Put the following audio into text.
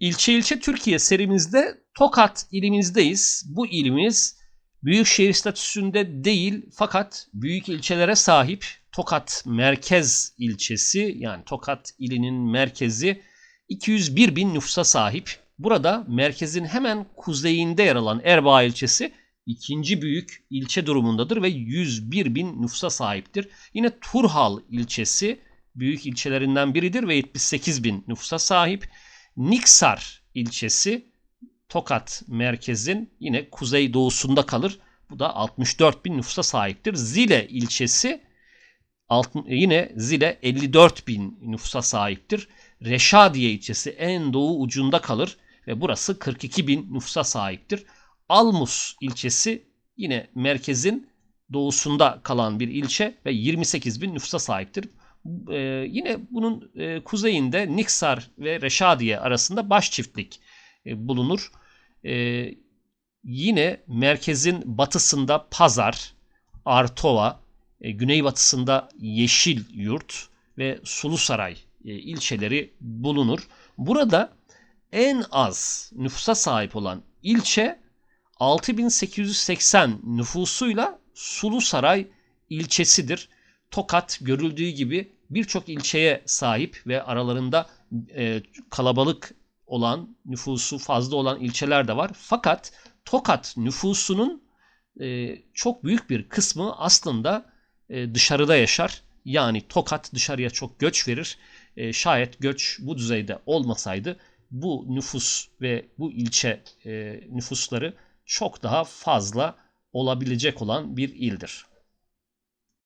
İlçe İlçe Türkiye serimizde Tokat ilimizdeyiz. Bu ilimiz büyükşehir statüsünde değil fakat büyük ilçelere sahip Tokat merkez ilçesi yani Tokat ilinin merkezi 201 bin nüfusa sahip. Burada merkezin hemen kuzeyinde yer alan Erbaa ilçesi ikinci büyük ilçe durumundadır ve 101 bin nüfusa sahiptir. Yine Turhal ilçesi büyük ilçelerinden biridir ve 78 bin nüfusa sahip. Niksar ilçesi Tokat merkezin yine kuzey doğusunda kalır. Bu da 64 bin nüfusa sahiptir. Zile ilçesi yine Zile 54 bin nüfusa sahiptir. Reşadiye ilçesi en doğu ucunda kalır ve burası 42 bin nüfusa sahiptir. Almus ilçesi yine merkezin doğusunda kalan bir ilçe ve 28 bin nüfusa sahiptir. Ee, yine bunun e, kuzeyinde Niksar ve Reşadiye arasında baş çiftlik e, bulunur. Ee, yine merkezin batısında Pazar, Artova, e, güneybatısında Yeşilyurt ve Sulusaray e, ilçeleri bulunur. Burada en az nüfusa sahip olan ilçe 6880 nüfusuyla Sulusaray ilçesidir. Tokat görüldüğü gibi birçok ilçeye sahip ve aralarında e, kalabalık olan, nüfusu fazla olan ilçeler de var. Fakat Tokat nüfusunun e, çok büyük bir kısmı aslında e, dışarıda yaşar. Yani Tokat dışarıya çok göç verir. E, şayet göç bu düzeyde olmasaydı bu nüfus ve bu ilçe e, nüfusları çok daha fazla olabilecek olan bir ildir.